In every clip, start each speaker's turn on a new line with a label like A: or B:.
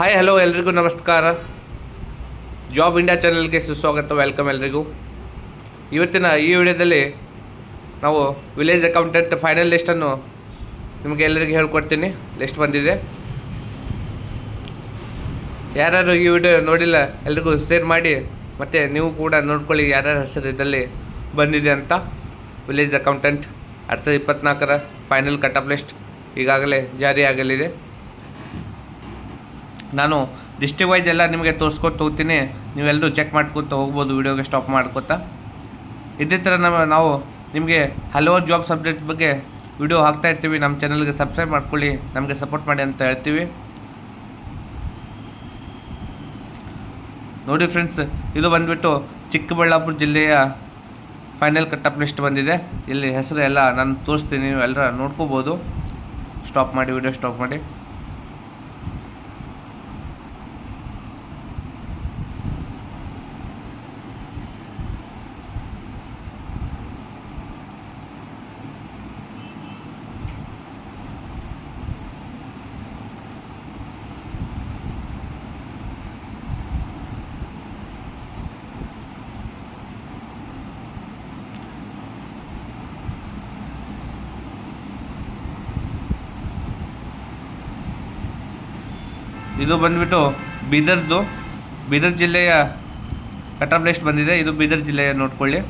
A: Hi hello ಎಲ್ರಿಗೂ ನಮಸ್ಕಾರ. Job India ಚಾನಲ್ಗೆ ಸುಸ್ವಾಗತ ವೆಲ್ಕಮ್ ಎಲ್ರಿಗೂ. ಇವತ್ತಿನ ಈ ವಿಡಿಯೋದಲ್ಲಿ ನಾವು ವಿಲೇಜ್ ಅಕೌಂಟೆಂಟ್ ಫೈನಲ್ ಲಿಸ್ಟನ್ನು ನಿಮಗೆ ಎಲ್ಲರಿಗೂ ಹೇಳ್ಕೊಡ್ತೀನಿ. ಲಿಸ್ಟ್ ಬಂದಿದೆ. ಯಾರ್ಯಾರು ಈ ವಿಡಿಯೋ ನೋಡಿಲ್ಲ, ಎಲ್ರಿಗೂ ಶೇರ್ ಮಾಡಿ. ಮತ್ತು ನೀವು ಕೂಡ ನೋಡ್ಕೊಳ್ಳಿ ಯಾರ್ಯಾರ ಹೆಸರು ಇದರಲ್ಲಿ ಬಂದಿದೆ ಅಂತ. ವಿಲೇಜ್ ಅಕೌಂಟೆಂಟ್ ಎರಡು ಸಾವಿರದ ಇಪ್ಪತ್ತ್ನಾಲ್ಕರ ಫೈನಲ್ ಕಟಪ್ ಲಿಸ್ಟ್ ಈಗಾಗಲೇ ಜಾರಿಯಾಗಲಿದೆ. ನಾನು ಡಿಸ್ಟ್ರಿಕ್ ವೈಸ್ ಎಲ್ಲ ನಿಮಗೆ ತೋರಿಸ್ಕೊಟ್ಟು ಹೋಗ್ತೀನಿ. ನೀವೆಲ್ಲರೂ ಚೆಕ್ ಮಾಡ್ಕೊತ ಹೋಗ್ಬೋದು, ವಿಡಿಯೋಗೆ ಸ್ಟಾಪ್ ಮಾಡ್ಕೊತಾ. ಇದೇ ಥರ ನಮ್ಮ, ನಾವು ನಿಮಗೆ ಹಲವಾರು ಜಾಬ್ ಸಬ್ಜೆಕ್ಟ್ ಬಗ್ಗೆ ವಿಡಿಯೋ ಹಾಕ್ತಾ ಇರ್ತೀವಿ. ನಮ್ಮ ಚಾನಲ್ಗೆ ಸಬ್ಸ್ಕ್ರೈಬ್ ಮಾಡ್ಕೊಳ್ಳಿ, ನಮಗೆ ಸಪೋರ್ಟ್ ಮಾಡಿ ಅಂತ ಹೇಳ್ತೀವಿ. ನೋಡಿ ಫ್ರೆಂಡ್ಸ್ ಇದು ಬಂದುಬಿಟ್ಟು ಚಿಕ್ಕಬಳ್ಳಾಪುರ ಜಿಲ್ಲೆಯ ಫೈನಲ್ ಕಟ್ಟಪ್ ಲಿಸ್ಟ್ ಬಂದಿದೆ. ಇಲ್ಲಿ ಹೆಸರು ಎಲ್ಲ ನಾನು ತೋರಿಸ್ತೀನಿ ನೀವು ಎಲ್ಲರ ನೋಡ್ಕೋಬೋದು. ಸ್ಟಾಪ್ ಮಾಡಿ, ವಿಡಿಯೋ ಸ್ಟಾಪ್ ಮಾಡಿ. ಇದು ಬಂದ್ಬಿಟ್ಟು ಬೀದರ್ದು, ಬೀದರ್ ಜಿಲ್ಲೆಯ ಕಟಪ್ ಬಂದಿದೆ. ಇದು ಬೀದರ್ ಜಿಲ್ಲೆಯ ನೋಡ್ಕೊಳ್ಳಿ.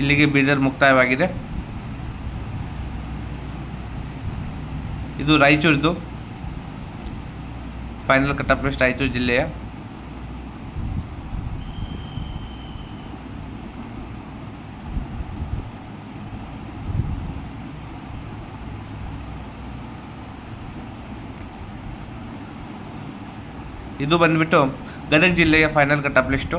A: ಇಲ್ಲಿಗೆ ಬೀದರ್ ಮುಕ್ತಾಯವಾಗಿದೆ. ಇದು ರಾಯಚೂರ್ದು. ಫೈನಲ್ ಕಟಪ್ ಲಿಸ್ಟ್ ರಾಯಚೂರು ಜಿಲ್ಲೆಯ. ಇದು ಬಂದ್ಬಿಟ್ಟು ಗದಗ ಜಿಲ್ಲೆಯ ಫೈನಲ್ ಕಟ್ಅಪ್ ಲಿಸ್ಟು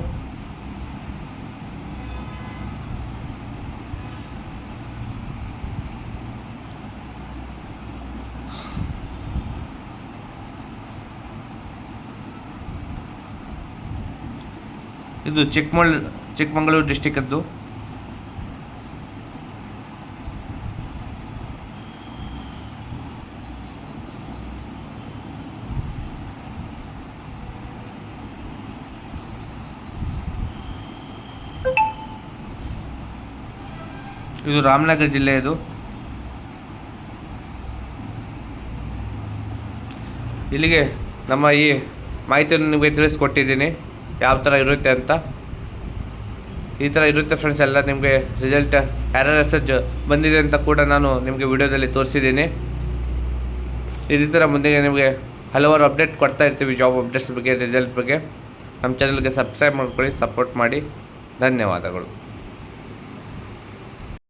A: ಇದು ಚಿಕ್ಕಮಗಳ್ ಚಿಕ್ಕಮಗಳೂರು ಡಿಸ್ಟಿಕದ್ದು ಇದು ರಾಮನಗರ ಜಿಲ್ಲೆಯದು ಇಲ್ಲಿಗೆ ನಮ್ಮ ಈ ಮಾಹಿತಿಯನ್ನು ನಿಮಗೆ ತಿಳಿಸ್ಕೊಟ್ಟಿದ್ದೀನಿ. ಯಾವ ಥರ ಇರುತ್ತೆ ಅಂತ. ಈ ಥರ ಇರುತ್ತೆ ಫ್ರೆಂಡ್ಸ್ ಎಲ್ಲ ನಿಮಗೆ ರಿಸಲ್ಟ್ ಯಾರ್ಯಾರ ಮೆಸೇಜ್ ಬಂದಿದೆ ಅಂತ ಕೂಡ ನಾನು ನಿಮಗೆ ವಿಡಿಯೋದಲ್ಲಿ ತೋರಿಸಿದ್ದೀನಿ. ಇದೇ ಥರ ಮುಂದೆ ನಿಮಗೆ ಹಲವಾರು ಅಪ್ಡೇಟ್ ಕೊಡ್ತಾ ಇರ್ತೀವಿ ಜಾಬ್ ಅಪ್ಡೇಟ್ಸ್ ಬಗ್ಗೆ ರಿಸಲ್ಟ್ ಬಗ್ಗೆ. ನಮ್ಮ ಚಾನಲ್ಗೆ ಸಬ್ಸ್ಕ್ರೈಬ್ ಮಾಡ್ಕೊಳ್ಳಿ ಸಪೋರ್ಟ್ ಮಾಡಿ. ಧನ್ಯವಾದಗಳು.